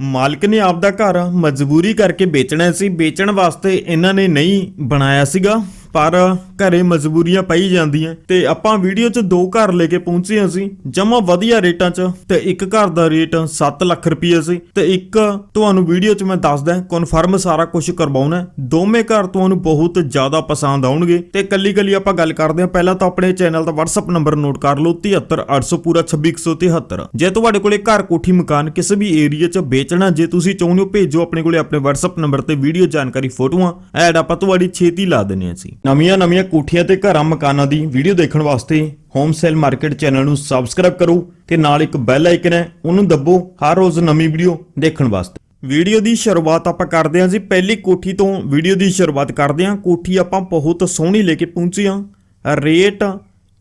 ਮਾਲਕ ਨੇ ਆਪਦਾ ਘਰ ਮਜਬੂਰੀ ਕਰਕੇ ਵੇਚਣਾ ਸੀ। ਵੇਚਣ ਵਾਸਤੇ ਇਹਨਾਂ ਨੇ ਨਹੀਂ ਬਣਾਇਆ ਸੀਗਾ। ਪਰ ਘਰੇ ਮਜਬੂਰੀਆਂ ਪਈ ਜਾਂਦੀਆਂ। ਤੇ ਆਪਾਂ ਵੀਡੀਓ 'ਚ ਦੋ ਘਰ ਲੈ ਕੇ ਪਹੁੰਚੇ ਅਸੀਂ ਜਮਾ ਵਧੀਆ ਰੇਟਾਂ 'ਚ ਤੇ ਇੱਕ ਘਰ ਦਾ ਰੇਟ 7 ਲੱਖ ਰੁਪਏ ਸੀ ਤੇ ਇੱਕ ਤੁਹਾਨੂੰ ਵੀਡੀਓ 'ਚ ਮੈਂ ਦੱਸਦਾ ਕਨਫਰਮ ਸਾਰਾ ਕੁਝ ਕਰਵਾਉਣਾ ਦੋਵੇਂ ਘਰ ਤੁਹਾਨੂੰ ਬਹੁਤ ਜ਼ਿਆਦਾ ਪਸੰਦ ਆਉਣਗੇ। ਤੇ ਕੱਲੀ ਕੱਲੀ ਆਪਾਂ ਗੱਲ ਕਰਦੇ ਹਾਂ। ਪਹਿਲਾਂ ਤਾਂ ਆਪਣੇ ਚੈਨਲ ਦਾ WhatsApp ਨੰਬਰ ਨੋਟ ਕਰ ਲਓ 73800 ਪੂਰਾ 26173 ਜੇ ਤੁਹਾਡੇ ਕੋਲੇ ਘਰ, ਕੋਠੀ, ਮਕਾਨ ਕਿਸੇ ਵੀ ਏਰੀਆ 'ਚ ਵੇਚਣਾ ਜੇ ਤੁਸੀਂ ਚਾਹੁੰਦੇ ਹੋ, ਭੇਜੋ ਆਪਣੇ ਕੋਲੇ ਆਪਣੇ WhatsApp ਨੰਬਰ ਤੇ ਵੀਡੀਓ ਜਾਣਕਾਰੀ ਫੋਟੋਆਂ। ਐਡ ਆਪਾਂ ਤੁਹਾਡੀ ਛੇਤੀ ਲਾ ਦਿੰਨੇ ਅਸੀਂ ਨਵੀਆਂ ਨਵੀਆਂ ਕੋਠੀਆਂ ਤੇ ਘਰਾਂ ਮਕਾਨਾਂ ਦੀ ਵੀਡੀਓ ਦੇਖਣ ਵਾਸਤੇ ਹੋਮ ਸੇਲ ਮਾਰਕੀਟ ਚੈਨਲ ਨੂੰ ਸਬਸਕ੍ਰਾਈਬ ਕਰੋ ਤੇ ਨਾਲ ਇੱਕ ਬੈਲ ਆਈਕਨ ਹੈ, ਉਹਨੂੰ ਦੱਬੋ ਹਰ ਰੋਜ਼ ਨਵੀਂ ਵੀਡੀਓ ਦੇਖਣ ਵਾਸਤੇ। ਵੀਡੀਓ ਦੀ ਸ਼ੁਰੂਆਤ ਆਪਾਂ ਕਰਦੇ ਹਾਂ ਜੀ, ਪਹਿਲੀ ਕੋਠੀ ਤੋਂ ਵੀਡੀਓ ਦੀ ਸ਼ੁਰੂਆਤ ਕਰਦੇ ਹਾਂ। ਕੋਠੀ ਆਪਾਂ ਬਹੁਤ ਸੋਹਣੀ ਲੈ ਕੇ ਪਹੁੰਚੇ ਹਾਂ। ਰੇਟ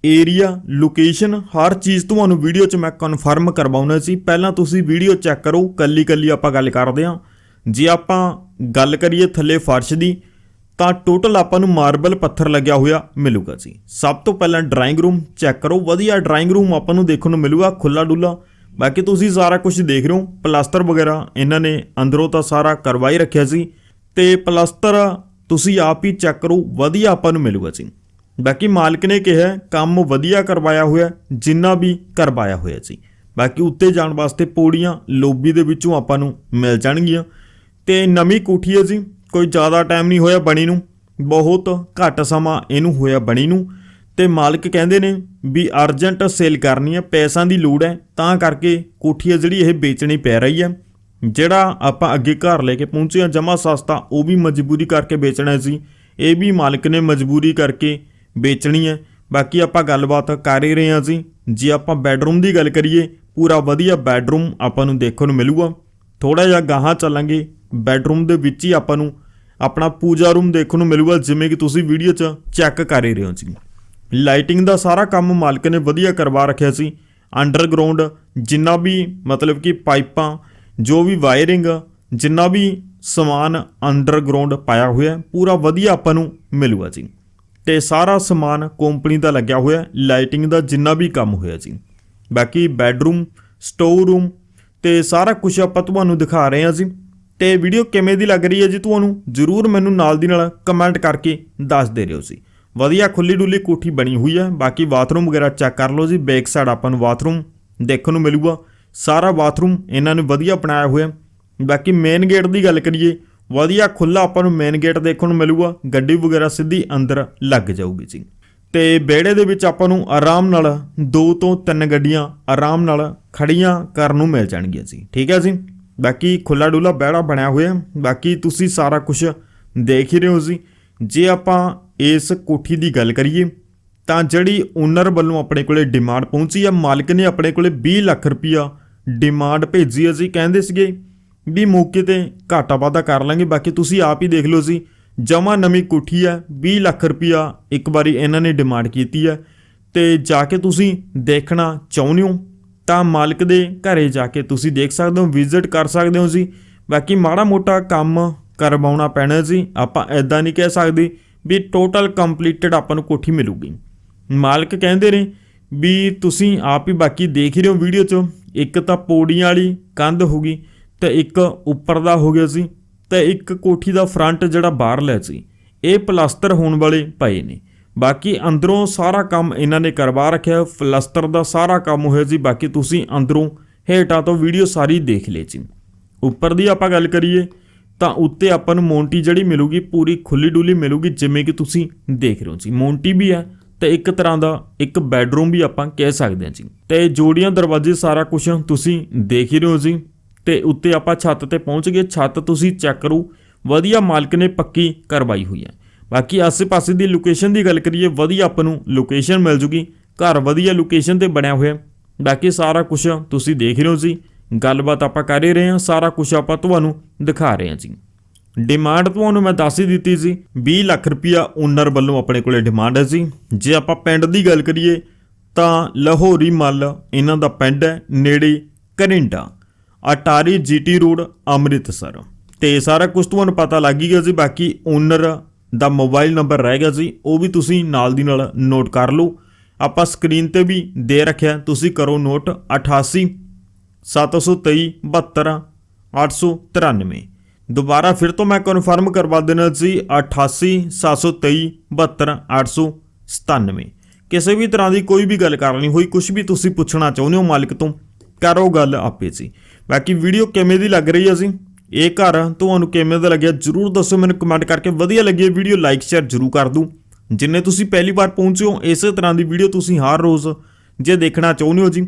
ਏਰੀਆ ਲੋਕੇਸ਼ਨ ਹਰ ਚੀਜ਼ ਤੁਹਾਨੂੰ ਵੀਡੀਓ 'ਚ ਮੈਂ ਕਨਫਰਮ ਕਰਵਾਉਣਾ ਸੀ। ਪਹਿਲਾਂ ਤੁਸੀਂ ਵੀਡੀਓ ਚੈੱਕ ਕਰੋ ਕੱਲੀ ਕੱਲੀ ਆਪਾਂ ਗੱਲ ਕਰਦੇ ਹਾਂ। ਜੇ ਆਪਾਂ ਗੱਲ ਕਰੀਏ ਥੱਲੇ ਫਰਸ਼ ਦੀ ਤਾਂ ਟੋਟਲ ਆਪਾਂ ਨੂੰ ਮਾਰਬਲ ਪੱਥਰ ਲੱਗਿਆ ਹੋਇਆ ਮਿਲੂਗਾ ਜੀ। ਸਭ ਤੋਂ ਪਹਿਲਾਂ ਡਰਾਇੰਗ ਰੂਮ ਚੈੱਕ ਕਰੋ। ਵਧੀਆ ਡਰਾਇੰਗ ਰੂਮ ਆਪਾਂ ਨੂੰ ਦੇਖਣ ਨੂੰ ਮਿਲੂਗਾ ਖੁੱਲਾ ਡੁੱਲਾ ਬਾਕੀ ਤੁਸੀਂ ਸਾਰਾ ਕੁਝ ਦੇਖ ਰਹੇ ਹੋ। ਪਲਾਸਟਰ ਵਗੈਰਾ ਇਹਨਾਂ ਨੇ ਅੰਦਰੋਂ ਤਾਂ ਸਾਰਾ ਕਰਵਾਈ ਰੱਖਿਆ ਸੀ। ਤੇ ਪਲਾਸਟਰ ਤੁਸੀਂ ਆਪ ਹੀ ਚੈੱਕ ਕਰੋ, ਵਧੀਆ ਆਪਾਂ ਨੂੰ ਮਿਲੂਗਾ ਜੀ। ਬਾਕੀ ਮਾਲਕ ਨੇ ਕਿਹਾ, ਕੰਮ ਵਧੀਆ ਕਰਵਾਇਆ ਹੋਇਆ, ਜਿੰਨਾ ਵੀ ਕਰਵਾਇਆ ਹੋਇਆ ਜੀ। ਬਾਕੀ ਉੱਤੇ ਜਾਣ ਵਾਸਤੇ ਪੌੜੀਆਂ, ਲੋਬੀ ਦੇ ਵਿੱਚੋਂ ਆਪਾਂ ਨੂੰ ਮਿਲ ਜਾਣਗੀਆਂ। ਤੇ ਨਵੀਂ ਕੋਠੀ ਹੈ ਜੀ। ਕੋਈ ਜ਼ਿਆਦਾ ਟਾਈਮ ਨਹੀਂ ਹੋਇਆ ਬਣੀ ਨੂੰ, ਬਹੁਤ ਘੱਟ ਸਮਾਂ ਇਹਨੂੰ ਹੋਇਆ ਬਣੀ ਨੂੰ। ਤੇ ਮਾਲਕ ਕਹਿੰਦੇ ਨੇ ਵੀ ਅਰਜੈਂਟ ਸੇਲ ਕਰਨੀ ਹੈ, ਪੈਸਿਆਂ ਦੀ ਲੋੜ ਹੈ, ਤਾਂ ਕਰਕੇ ਕੋਠੀ ਹੈ ਜਿਹੜੀ ਇਹ ਵੇਚਣੀ ਪੈ ਰਹੀ ਹੈ। ਜਿਹੜਾ ਆਪਾਂ ਅੱਗੇ ਘਰ ਲੈ ਕੇ ਪਹੁੰਚੇ ਆ ਜਮਾ ਸਸਤਾ, ਉਹ ਵੀ ਮਜਬੂਰੀ ਕਰਕੇ ਵੇਚਣਾ ਸੀ। ਇਹ ਵੀ ਮਾਲਕ ਨੇ ਮਜਬੂਰੀ ਕਰਕੇ ਵੇਚਣੀ ਹੈ। ਬਾਕੀ ਆਪਾਂ ਗੱਲਬਾਤ ਕਰ ਹੀ ਰਹੇ ਹਾਂ ਜੀ। ਜੇ ਆਪਾਂ ਬੈੱਡਰੂਮ ਦੀ ਗੱਲ ਕਰੀਏ, ਪੂਰਾ ਵਧੀਆ ਬੈੱਡਰੂਮ ਆਪਾਂ ਨੂੰ ਦੇਖਣ ਨੂੰ ਮਿਲੂਗਾ। ਥੋੜਾ ਜਿਹਾ ਗਾਹਾਂ ਚੱਲਾਂਗੇ ਬੈੱਡਰੂਮ ਦੇ ਵਿੱਚ ਹੀ ਆਪਾਂ ਨੂੰ ਆਪਣਾ ਪੂਜਾ ਰੂਮ ਦੇਖਣ ਨੂੰ ਮਿਲੂਗਾ, ਜਿਵੇਂ ਕਿ ਤੁਸੀਂ ਵੀਡੀਓ 'ਚ ਚੈੱਕ ਕਰ ਹੀ ਰਹੇ ਹੋ ਜੀ। ਲਾਈਟਿੰਗ ਦਾ ਸਾਰਾ ਕੰਮ ਮਾਲਕ ਨੇ ਵਧੀਆ ਕਰਵਾ ਰੱਖਿਆ ਸੀ। ਅੰਡਰਗਰਾਉਂਡ ਜਿੰਨਾ ਵੀ ਮਤਲਬ ਕਿ ਪਾਈਪਾਂ, ਜੋ ਵੀ ਵਾਇਰਿੰਗ ਜਿੰਨਾ ਵੀ ਸਮਾਨ ਅੰਡਰਗਰਾਉਂਡ ਪਾਇਆ ਹੋਇਆ, ਪੂਰਾ ਵਧੀਆ ਆਪਾਂ ਨੂੰ ਮਿਲੂਗਾ ਜੀ। ਤੇ ਸਾਰਾ ਸਮਾਨ ਕੰਪਨੀ ਦਾ ਲੱਗਿਆ ਹੋਇਆ ਲਾਈਟਿੰਗ ਦਾ ਜਿੰਨਾ ਵੀ ਕੰਮ ਹੋਇਆ ਜੀ। ਬਾਕੀ ਬੈੱਡਰੂਮ ਸਟੋਰ ਰੂਮ ਤੇ ਸਾਰਾ ਕੁਝ ਆਪਾਂ ਤੁਹਾਨੂੰ ਦਿਖਾ ਰਹੇ ਹਾਂ ਜੀ। ਤੇ ਵੀਡੀਓ ਕਿਵੇਂ ਦੀ ਲੱਗ ਰਹੀ ਹੈ ਜੀ ਤੁਹਾਨੂੰ? ਜਰੂਰ ਮੈਨੂੰ ਨਾਲ ਦੀ ਨਾਲ ਕਮੈਂਟ ਕਰਕੇ ਦੱਸ ਦੇ ਰਿਓ ਜੀ। ਵਧੀਆ ਖੁੱਲੀ ਡੁੱਲੀ ਕੋਠੀ ਬਣੀ ਹੋਈ ਹੈ। ਬਾਕੀ ਬਾਥਰੂਮ ਵਗੈਰਾ ਚੈੱਕ ਕਰ ਲਓ ਜੀ। ਬੈਕ ਸਾਈਡ ਆਪਾਂ ਨੂੰ ਬਾਥਰੂਮ ਦੇਖਣ ਨੂੰ ਮਿਲੂਗਾ। ਸਾਰਾ ਬਾਥਰੂਮ ਇਹਨਾਂ ਨੇ ਵਧੀਆ ਬਣਾਇਆ ਹੋਇਆ। ਬਾਕੀ ਮੇਨ ਗੇਟ ਦੀ ਗੱਲ ਕਰੀਏ, ਵਧੀਆ ਖੁੱਲਾ ਆਪਾਂ ਨੂੰ ਮੇਨ ਗੇਟ ਦੇਖਣ ਨੂੰ ਮਿਲੂਗਾ। ਗੱਡੀ ਵਗੈਰਾ ਸਿੱਧੀ ਅੰਦਰ ਲੱਗ ਜਾਊਗੀ ਜੀ। ਤੇ ਵਿਹੜੇ ਦੇ ਵਿੱਚ ਆਪਾਂ ਨੂੰ ਆਰਾਮ ਨਾਲ ਦੋ ਤੋਂ ਤਿੰਨ ਗੱਡੀਆਂ ਆਰਾਮ ਨਾਲ ਖੜੀਆਂ ਕਰਨ ਨੂੰ ਮਿਲ ਜਾਣਗੀਆਂ ਜੀ। ਠੀਕ ਹੈ ਜੀ? ਬਾਕੀ ਖੁੱਲਾ ਡੁੱਲਾ ਬਹਿੜਾ ਬਣਿਆ ਹੋਇਆ ਬਾਕੀ ਤੁਸੀਂ ਸਾਰਾ ਕੁਝ ਦੇਖ ਹੀ ਰਹੇ ਹੋ ਜੀ। ਜੇ ਆਪਾਂ ਇਸ ਕੋਠੀ ਦੀ ਗੱਲ ਕਰੀਏ, ਤਾਂ ਜਿਹੜੀ ਓਨਰ ਵੱਲੋਂ ਆਪਣੇ ਕੋਲੇ ਡਿਮਾਂਡ ਪਹੁੰਚੀ ਆ, ਮਾਲਕ ਨੇ ਆਪਣੇ ਕੋਲੇ 20 ਲੱਖ ਰੁਪਇਆ ਡਿਮਾਂਡ ਭੇਜੀ ਅਸੀਂ ਕਹਿੰਦੇ ਸੀਗੇ ਵੀ ਮੌਕੇ ਤੇ ਘਾਟਾ ਵਾਧਾ ਕਰ ਲਾਂਗੇ। ਬਾਕੀ ਤੁਸੀਂ ਆਪ ਹੀ ਦੇਖ ਲਓ ਜੀ, ਜਮਾ ਨਵੀਂ ਕੋਠੀ ਹੈ 20 ਲੱਖ ਰੁਪਇਆ ਇੱਕ ਵਾਰੀ ਇਹਨਾਂ ਨੇ ਡਿਮਾਂਡ ਕੀਤੀ ਹੈ ਤੇ ਜਾ ਕੇ ਤੁਸੀਂ ਦੇਖਣਾ ਚਾਹੁੰਦੇ ਹੋ। ਤਾਂ ਮਾਲਕ ਦੇ ਘਰੇ ਜਾ ਕੇ ਤੁਸੀਂ ਦੇਖ ਸਕਦੇ ਹੋ ਵਿਜ਼ਿਟ ਕਰ ਸਕਦੇ ਹੋ ਜੀ। ਬਾਕੀ ਮਾੜਾ ਮੋਟਾ ਕੰਮ ਕਰਵਾਉਣਾ ਪੈਣਾ ਜੀ, ਆਪਾਂ ਐਦਾਂ ਨਹੀਂ ਕਹਿ ਸਕਦੇ ਵੀ ਟੋਟਲ ਕੰਪਲੀਟਡ ਆਪਾਂ ਨੂੰ ਕੋਠੀ ਮਿਲੂਗੀ। ਮਾਲਕ ਕਹਿੰਦੇ ਨੇ ਵੀ ਤੁਸੀਂ ਆਪ ਹੀ ਬਾਕੀ ਦੇਖ ਹੀ ਰਹੇ ਹੋ ਵੀਡੀਓ 'ਚ, ਇੱਕ ਤਾਂ ਪੌੜੀਆਂ ਵਾਲੀ ਕੰਧ ਹੋਗੀ ਤੇ ਇੱਕ ਉੱਪਰ ਦਾ ਹੋ ਗਿਆ ਸੀ ਤੇ ਇੱਕ ਕੋਠੀ ਦਾ ਫਰੰਟ ਜਿਹੜਾ ਬਾਹਰਲਾ ਸੀ ਇਹ ਪਲਾਸਟਰ ਹੋਣ ਵਾਲੇ ਪਏ ਨੇ। ਬਾਕੀ ਅੰਦਰੋਂ ਸਾਰਾ ਕੰਮ ਇਹਨਾਂ ਨੇ ਕਰਵਾ ਰੱਖਿਆ ਪਲਾਸਟਰ ਦਾ ਸਾਰਾ ਕੰਮ ਹੋਇਆ ਜੀ, ਬਾਕੀ ਤੁਸੀਂ ਅੰਦਰੋਂ ਹੇਠਾਂ ਤੋਂ ਵੀਡੀਓ ਸਾਰੀ ਦੇਖ ਲਈ ਜੀ। ਉੱਪਰ ਦੀ ਆਪਾਂ ਗੱਲ ਕਰੀਏ, ਤਾਂ ਉੱਤੇ ਆਪਾਂ ਨੂੰ ਮੌਂਟੀ ਜਿਹੜੀ ਮਿਲੂਗੀ, ਪੂਰੀ ਖੁੱਲੀ ਡੁੱਲੀ ਮਿਲੂਗੀ, ਜਿਵੇਂ ਕਿ ਤੁਸੀਂ ਦੇਖ ਰਹੇ ਹੋ ਜੀ। ਮੌਂਟੀ ਵੀ ਹੈ ਤੇ ਇੱਕ ਤਰ੍ਹਾਂ ਦਾ ਇੱਕ ਬੈੱਡਰੂਮ ਵੀ ਆਪਾਂ ਕਹਿ ਸਕਦੇ ਹਾਂ ਜੀ। ਤੇ ਜੋੜੀਆਂ, ਦਰਵਾਜ਼ੇ, ਸਾਰਾ ਕੁਝ ਤੁਸੀਂ ਦੇਖ ਹੀ ਰਹੇ ਹੋ ਜੀ। ਤੇ ਉੱਤੇ ਆਪਾਂ ਛੱਤ ਤੇ ਪਹੁੰਚ ਗਏ, ਛੱਤ ਤੁਸੀਂ ਚੈੱਕ ਕਰੋ, ਵਧੀਆ ਮਾਲਕ ਨੇ ਪੱਕੀ ਕਰਵਾਈ ਹੋਈ ਹੈ। ਬਾਕੀ ਆਸੇ-ਪਾਸੇ ਦੀ ਲੋਕੇਸ਼ਨ ਦੀ ਗੱਲ ਕਰੀਏ, ਵਧੀਆ ਆਪਾਂ ਨੂੰ ਲੋਕੇਸ਼ਨ ਮਿਲ ਜੂਗੀ। ਘਰ ਵਧੀਆ ਲੋਕੇਸ਼ਨ ਤੇ ਬਣਿਆ ਹੋਇਆ। ਬਾਕੀ ਸਾਰਾ ਕੁਝ ਤੁਸੀਂ ਦੇਖ ਰਹੇ ਹੋ ਜੀ। ਗੱਲਬਾਤ ਆਪਾਂ ਕਰ ਹੀ ਰਹੇ ਹਾਂ। ਸਾਰਾ ਕੁਝ ਆਪਾਂ ਤੁਹਾਨੂੰ ਦਿਖਾ ਰਹੇ ਹਾਂ ਜੀ। ਡਿਮਾਂਡ ਤੁਹਾਨੂੰ ਮੈਂ ਦੱਸ ਹੀ ਦਿੱਤੀ ਸੀ 20 ਲੱਖ ਰੁਪਇਆ ਓਨਰ ਵੱਲੋਂ ਆਪਣੇ ਕੋਲੇ ਡਿਮਾਂਡ ਹੈ ਜੀ। ਜੇ ਆਪਾਂ ਪਿੰਡ ਦੀ ਗੱਲ ਕਰੀਏ, ਤਾਂ ਲਾਹੌਰੀ ਮੱਲ ਇਹਨਾਂ ਦਾ ਪਿੰਡ ਹੈ, ਨੇੜੇ ਕਰਿੰਡਾ। Attari GT road, Amritsar. ਤੇ ਸਾਰਾ ਕੁਝ ਤੁਹਾਨੂੰ ਪਤਾ ਲੱਗ ਹੀ ਗਿਆ ਜੀ। ਬਾਕੀ ਓਨਰ ਦਾ ਮੋਬਾਈਲ ਨੰਬਰ ਰਹਿ ਗਿਆ ਜੀ ਉਹ ਵੀ ਤੁਸੀਂ ਨਾਲ ਦੀ ਨਾਲ ਨੋਟ ਕਰ ਲਓ। ਆਪਾਂ ਸਕਰੀਨ ਤੇ ਵੀ ਦੇ ਰੱਖਿਆ, ਤੁਸੀਂ ਕਰੋ ਨੋਟ 88 723 72 893 ਦੁਬਾਰਾ ਫਿਰ ਤੋਂ ਮੈਂ ਕਨਫਰਮ ਕਰਵਾ ਦੇਣਾ ਸੀ 88 723 72 897 ਕਿਸੇ ਵੀ ਤਰ੍ਹਾਂ ਦੀ ਕੋਈ ਵੀ ਗੱਲ ਕਰਨੀ ਹੋਈ ਕੁਝ ਵੀ ਤੁਸੀਂ ਪੁੱਛਣਾ ਚਾਹੁੰਦੇ ਹੋ ਮਾਲਕ ਤੋਂ, ਕਰੋ ਗੱਲ ਆਪੇ ਜੀ ਬਾਕੀ ਵੀਡੀਓ ਕਿਵੇਂ ਦੀ ਲੱਗ ਰਹੀ ਹੈ ਜੀ? ਇਹ ਘਰ ਤੁਹਾਨੂੰ ਕਿਵੇਂ ਦਾ ਲੱਗਿਆ ਜਰੂਰ ਦੱਸੋ, ਮੈਨੂੰ ਕਮੈਂਟ ਕਰਕੇ ਵਧੀਆ ਲੱਗੀ ਵੀਡੀਓ ਲਾਈਕ ਸ਼ੇਅਰ ਜਰੂਰ ਕਰ ਦੂੰ ਜਿੰਨੇ ਤੁਸੀਂ ਪਹਿਲੀ ਵਾਰ ਪਹੁੰਚੇ ਹੋ, ਇਸੇ ਤਰ੍ਹਾਂ ਦੀ ਵੀਡੀਓ ਤੁਸੀਂ ਹਰ ਰੋਜ਼ ਜੇ ਦੇਖਣਾ ਚਾਹੁੰਦੇ ਹੋ ਜੀ,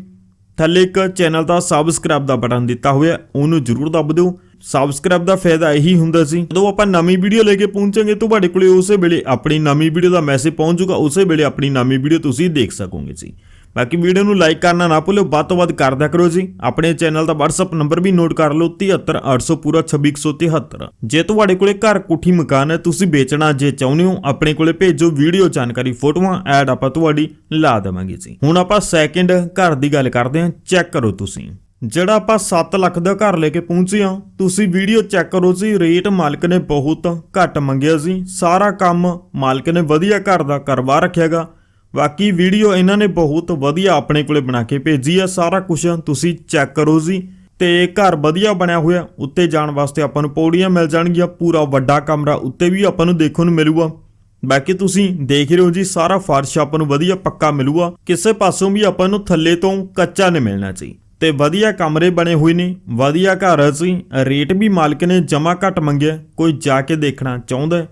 ਥੱਲੇ ਇੱਕ ਚੈਨਲ ਦਾ ਸਬਸਕ੍ਰਾਈਬ ਦਾ ਬਟਨ ਦਿੱਤਾ ਹੋਇਆ, ਉਹਨੂੰ ਜਰੂਰ ਦਬ ਦਿਓ। ਸਬਸਕ੍ਰਾਈਬ ਦਾ ਫਾਇਦਾ ਇਹੀ ਹੁੰਦਾ ਸੀ, ਜਦੋਂ ਆਪਾਂ ਨਵੀਂ ਵੀਡੀਓ ਲੈ ਕੇ ਪਹੁੰਚਾਂਗੇ ਤੁਹਾਡੇ ਕੋਲੇ ਉਸੇ ਵੇਲੇ ਆਪਣੀ ਨਵੀਂ ਵੀਡੀਓ ਦਾ ਮੈਸੇਜ ਪਹੁੰਚ ਜਾਊਗਾ, ਉਸੇ ਵੇਲੇ ਆਪਣੀ ਨਵੀਂ ਵੀਡੀਓ ਤੁਸੀਂ ਦੇਖ ਸਕੋਗੇ ਜੀ। ਬਾਕੀ ਵੀਡੀਓ ਨੂੰ ਲਾਈਕ ਕਰਨਾ ਨਾ ਭੁੱਲਿਓ, ਵੱਧ ਤੋਂ ਵੱਧ ਕਰ ਕਰੋ ਜੀ। ਆਪਣੇ ਚੈਨਲ ਦਾ WhatsApp ਨੰਬਰ ਵੀ ਨੋਟ ਕਰ ਲਓ 73800 ਪੂਰਾ 26173 ਜੇ ਤੁਹਾਡੇ ਕੋਲੇ ਘਰ ਕੋਠੀ ਮਕਾਨ ਹੈ, ਤੁਸੀਂ ਵੇਚਣਾ ਜੇ ਚਾਹੁੰਦੇ ਹੋ, ਆਪਣੇ ਕੋਲੇ ਭੇਜੋ ਵੀਡੀਓ ਜਾਣਕਾਰੀ ਫੋਟੋਆਂ, ਐਡ ਆਪਾਂ ਤੁਹਾਡੀ ਲਾ ਦੇਵਾਂਗੇ ਜੀ। ਹੁਣ ਆਪਾਂ ਸੈਕਿੰਡ ਘਰ ਦੀ ਗੱਲ ਕਰਦੇ ਹਾਂ ਚੈੱਕ ਕਰੋ ਤੁਸੀਂ। ਜਿਹੜਾ ਆਪਾਂ 7 ਲੱਖ ਦਾ ਘਰ ਲੈ ਕੇ ਪਹੁੰਚੇ ਹਾਂ, ਤੁਸੀਂ ਵੀਡੀਓ ਚੈੱਕ ਕਰੋ ਜੀ, ਰੇਟ ਮਾਲਕ ਨੇ ਬਹੁਤ ਘੱਟ ਮੰਗਿਆ ਸੀ ਸਾਰਾ ਕੰਮ ਮਾਲਕ ਨੇ ਵਧੀਆ ਘਰ ਦਾ ਕਰਵਾ ਰੱਖਿਆਗਾ ਬਾਕੀ ਵੀਡੀਓ ਇਹਨਾਂ ਨੇ ਬਹੁਤ ਵਧੀਆ ਆਪਣੇ ਕੋਲੇ ਬਣਾ ਕੇ ਭੇਜੀ ਆ, ਸਾਰਾ ਕੁਝ ਤੁਸੀਂ ਚੈੱਕ ਕਰੋ ਜੀ। ਤੇ ਘਰ ਵਧੀਆ ਬਣਿਆ ਹੋਇਆ, ਉੱਤੇ ਜਾਣ ਵਾਸਤੇ ਆਪਾਂ ਨੂੰ ਪੌੜੀਆਂ ਮਿਲ ਜਾਣਗੀਆਂ, ਪੂਰਾ ਵੱਡਾ ਕਮਰਾ ਉੱਤੇ ਵੀ ਆਪਾਂ ਨੂੰ ਦੇਖਣ ਨੂੰ ਮਿਲੂਗਾ। ਬਾਕੀ ਤੁਸੀਂ ਦੇਖ ਰਹੇ ਹੋ ਜੀ, ਸਾਰਾ ਫਰਸ਼ ਆਪਾਂ ਨੂੰ ਵਧੀਆ ਪੱਕਾ ਮਿਲੂਗਾ। ਕਿਸੇ ਪਾਸੋਂ ਵੀ ਆਪਾਂ ਨੂੰ ਥੱਲੇ ਤੋਂ ਕੱਚਾ ਨਹੀਂ ਮਿਲਣਾ ਚਾਹੀਦਾ ਤੇ ਵਧੀਆ ਕਮਰੇ ਬਣੇ ਹੋਏ ਨੇ, ਵਧੀਆ ਘਰ ਹੈ ਸੀ ਰੇਟ ਵੀ ਮਾਲਕ ਨੇ ਜਮਾ ਘੱਟ ਮੰਗਿਆ, ਕੋਈ ਜਾ ਕੇ ਦੇਖਣਾ ਚਾਹੁੰਦਾ।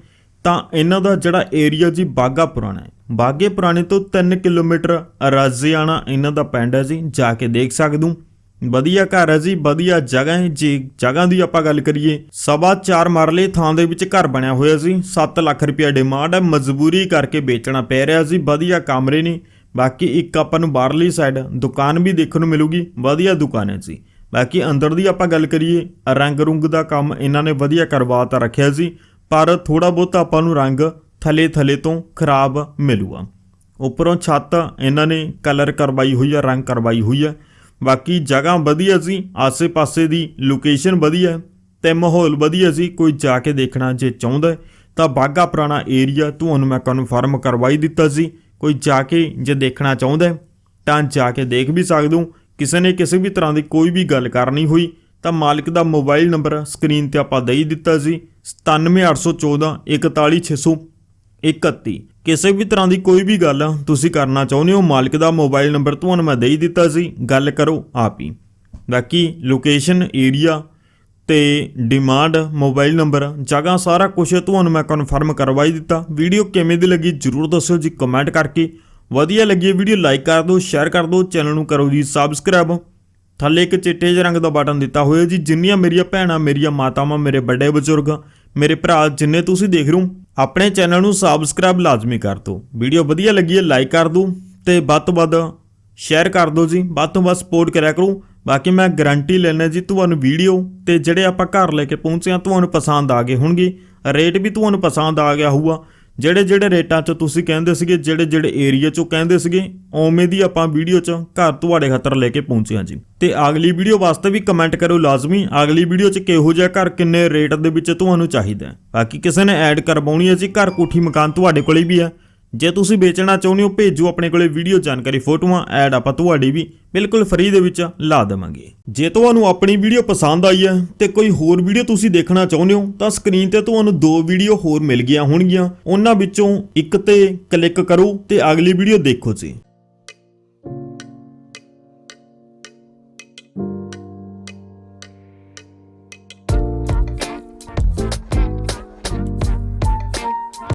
ਤਾਂ ਇਹਨਾਂ ਦਾ ਜਿਹੜਾ ਏਰੀਆ ਜੀ ਬਾਗਾ ਪੁਰਾਣਾ ਹੈ। ਬਾਗੇ ਪੁਰਾਣੇ ਤੋਂ 3 ਕਿਲੋਮੀਟਰ ਰਾਜਿਆਣਾ ਇਹਨਾਂ ਦਾ ਪਿੰਡ ਹੈ ਜੀ, ਜਾ ਕੇ ਦੇਖ ਸਕਦੇ ਵਧੀਆ ਘਰ ਹੈ ਜੀ, ਵਧੀਆ ਜਗ੍ਹਾ ਹੈ। ਜੀ ਜਗ੍ਹਾ ਦੀ ਆਪਾਂ ਗੱਲ ਕਰੀਏ, ਸਵਾ ਚਾਰ ਮਰਲੇ ਥਾਂ ਦੇ ਵਿੱਚ ਘਰ ਬਣਿਆ ਹੋਇਆ ਸੀ 7 ਲੱਖ ਰੁਪਇਆ ਡਿਮਾਂਡ ਹੈ, ਮਜਬੂਰੀ ਕਰਕੇ ਵੇਚਣਾ ਪੈ ਰਿਹਾ ਸੀ ਵਧੀਆ ਕਮਰੇ ਨੇ। ਬਾਕੀ ਇੱਕ ਆਪਾਂ ਨੂੰ ਬਾਹਰਲੀ ਸਾਈਡ ਦੁਕਾਨ ਵੀ ਦੇਖਣ ਨੂੰ ਮਿਲੂਗੀ। ਵਧੀਆ ਦੁਕਾਨ ਹੈ ਜੀ। ਬਾਕੀ ਅੰਦਰ ਦੀ ਆਪਾਂ ਗੱਲ ਕਰੀਏ, ਰੰਗ ਰੁੰਗ ਦਾ ਕੰਮ ਇਹਨਾਂ ਨੇ ਵਧੀਆ ਕਰਵਾ ਤਾਂ ਰੱਖਿਆ ਸੀ ਪਰ ਥੋੜਾ ਬਹੁਤ ਆਪਾਂ ਨੂੰ ਰੰਗ ਥਲੇ ਥਲੇ ਤੋਂ ਖਰਾਬ ਮਿਲੂਗਾ। ਉੱਪਰੋਂ ਛੱਤ ਇਹਨਾਂ ਨੇ ਕਲਰ ਕਰਵਾਈ ਹੋਈ ਹੈ, ਰੰਗ ਕਰਵਾਈ ਹੋਈ ਹੈ। ਬਾਕੀ ਜਗ੍ਹਾ ਵਧੀਆ ਸੀ, ਆਸੇ-ਪਾਸੇ ਦੀ ਲੋਕੇਸ਼ਨ ਵਧੀਆ ਹੈ ਤੇ ਮਾਹੌਲ ਵਧੀਆ ਸੀ, ਕੋਈ ਜਾ ਕੇ ਦੇਖਣਾ ਜੇ ਚਾਹੁੰਦਾ ਤਾਂ ਬਾਗਾ ਪੁਰਾਣਾ ਏਰੀਆ ਤੁਹਾਨੂੰ ਮੈਂ ਕਨਫਰਮ ਕਰਵਾਈ ਦਿੱਤਾ ਸੀ। ਕੋਈ ਜਾ ਕੇ ਜੇ ਦੇਖਣਾ ਚਾਹੁੰਦਾ ਤਾਂ ਜਾ ਕੇ ਦੇਖ ਵੀ ਸਕਦੇ ਹੋ। ਕਿਸੇ ਨੇ ਕਿਸੇ ਵੀ ਤਰ੍ਹਾਂ ਦੀ ਕੋਈ ਵੀ ਗੱਲ ਕਰਨੀ ਹੋਈ ਤਾਂ ਮਾਲਕ ਦਾ ਮੋਬਾਈਲ ਨੰਬਰ ਸਕਰੀਨ ਤੇ ਆਪਾਂ ਦੇ ਹੀ ਦਿੱਤਾ ਸੀ 97814 41631 ਕਿਸੇ ਵੀ ਤਰ੍ਹਾਂ ਦੀ ਕੋਈ ਵੀ ਗੱਲ ਤੁਸੀਂ ਕਰਨਾ ਚਾਹੁੰਦੇ ਹੋ, ਮਾਲਕ ਦਾ ਮੋਬਾਈਲ ਨੰਬਰ ਤੁਹਾਨੂੰ ਮੈਂ ਦੇ ਦਿੱਤਾ ਸੀ। ਗੱਲ ਕਰੋ ਆਪ ਹੀ। ਬਾਕੀ ਲੋਕੇਸ਼ਨ, ਏਰੀਆ ਤੇ ਡਿਮਾਂਡ, ਮੋਬਾਈਲ ਨੰਬਰ, ਜਗ੍ਹਾ ਸਾਰਾ ਕੁਝ ਤੁਹਾਨੂੰ ਮੈਂ ਕਨਫਰਮ ਕਰਵਾਈ ਦਿੱਤਾ। ਵੀਡੀਓ ਕਿਵੇਂ ਦੀ ਲੱਗੀ ਜਰੂਰ ਦੱਸਿਓ ਜੀ ਕਮੈਂਟ ਕਰਕੇ। ਵਧੀਆ ਲੱਗੀ ਵੀਡੀਓ ਲਾਈਕ ਕਰ ਦਿਓ, ਸ਼ੇਅਰ ਕਰ ਦਿਓ, ਚੈਨਲ ਨੂੰ ਕਰੋ ਜੀ ਸਬਸਕ੍ਰਾਈਬ। ਥੱਲੇ ਇੱਕ ਚਿੱਟੇ ਜਿਹੇ ਰੰਗ ਦਾ ਬਟਨ ਦਿੱਤਾ ਹੋਇਆ ਜੀ, ਜਿੰਨੀਆਂ ਮੇਰੀਆਂ ਭੈਣਾਂ, ਮੇਰੀਆਂ ਮਾਤਾਵਾਂ, ਮੇਰੇ ਵੱਡੇ ਬਜ਼ੁਰਗ, ਮੇਰੇ ਭਰਾ, ਜਿੰਨੇ ਤੁਸੀਂ ਦੇਖ ਰਹੇ ਹੋ, ਆਪਣੇ ਚੈਨਲ ਨੂੰ ਸਬਸਕ੍ਰਾਈਬ ਲਾਜ਼ਮੀ ਕਰ ਦਿਓ। ਵੀਡੀਓ ਵਧੀਆ ਲੱਗੀ ਹੈ ਲਾਈਕ ਕਰ ਦਿਓ ਤੇ ਵੱਧ ਤੋਂ ਵੱਧ ਸ਼ੇਅਰ ਕਰ ਦਿਓ ਜੀ। ਵੱਧ ਤੋਂ ਵੱਧ ਸਪੋਰਟ ਕਰਿਆ ਕਰੋ। ਬਾਕੀ ਮੈਂ ਗਾਰੰਟੀ ਲੈਣਾ ਜੀ, ਤੁਹਾਨੂੰ ਵੀਡੀਓ ਤੇ ਜਿਹੜੇ ਆਪਾਂ ਘਰ ਲੈ ਕੇ ਪਹੁੰਚੇ ਆ ਤੁਹਾਨੂੰ ਪਸੰਦ ਆ ਗਏ ਹੋਣਗੇ। ਰੇਟ ਵੀ ਤੁਹਾਨੂੰ ਪਸੰਦ ਆ ਗਿਆ ਹੋਊਗਾ। ਜਿਹੜੇ ਜਿਹੜੇ ਰੇਟਾਂ 'ਚ ਤੁਸੀਂ ਕਹਿੰਦੇ ਸੀਗੇ, ਜਿਹੜੇ ਜਿਹੜੇ ਏਰੀਆ 'ਚੋਂ ਕਹਿੰਦੇ ਸੀਗੇ ਓਵੇਂ ਦੀ ਆਪਾਂ ਵੀਡੀਓ 'ਚ ਘਰ ਤੁਹਾਡੇ ਖਾਤਰ ਲੈ ਕੇ ਪਹੁੰਚੇ ਹਾਂ ਜੀ। ਤੇ ਅਗਲੀ ਵੀਡੀਓ ਵਾਸਤੇ ਵੀ ਕਮੈਂਟ ਕਰੋ ਲਾਜ਼ਮੀ, ਅਗਲੀ ਵੀਡੀਓ 'ਚ ਕਿਹੋ ਜਿਹਾ ਘਰ ਕਿੰਨੇ ਰੇਟ ਦੇ ਵਿੱਚ ਤੁਹਾਨੂੰ ਚਾਹੀਦਾ ਬਾਕੀ ਕਿਸੇ ਨੇ ਐਡ ਕਰਵਾਉਣੀ ਹੈ ਜੀ, ਘਰ ਕੋਠੀ ਮਕਾਨ ਤੁਹਾਡੇ ਕੋਲੇ ਵੀ ਹੈ। ਜੇ ਤੁਸੀਂ ਵੇਚਣਾ ਚਾਹੁੰਦੇ ਹੋ, ਭੇਜੋ ਆਪਣੇ ਕੋਲੇ ਵੀਡੀਓ ਜਾਣਕਾਰੀ ਫੋਟੋਆਂ, ਐਡ ਆਪਾਂ ਤੁਹਾਡੀ ਵੀ ਬਿਲਕੁਲ ਫ੍ਰੀ ਦੇ ਵਿੱਚ ਲਾ ਦੇਵਾਂਗੇ। ਜੇ ਤੁਹਾਨੂੰ ਆਪਣੀ ਵੀਡੀਓ ਪਸੰਦ ਆਈ ਹੈ ਤੇ ਕੋਈ ਹੋਰ ਵੀਡੀਓ ਤੁਸੀਂ ਦੇਖਣਾ ਚਾਹੁੰਦੇ ਹੋ, ਤਾਂ ਸਕਰੀਨ ਤੇ ਤੁਹਾਨੂੰ ਦੋ ਵੀਡੀਓ ਹੋਰ ਮਿਲ ਗਈਆਂ ਹੋਣਗੀਆਂ। ਉਹਨਾਂ ਵਿੱਚੋਂ ਇੱਕ ਤੇ ਕਲਿੱਕ ਕਰੋ ਤੇ ਅਗਲੀ ਵੀਡੀਓ ਦੇਖੋ ਜੀ।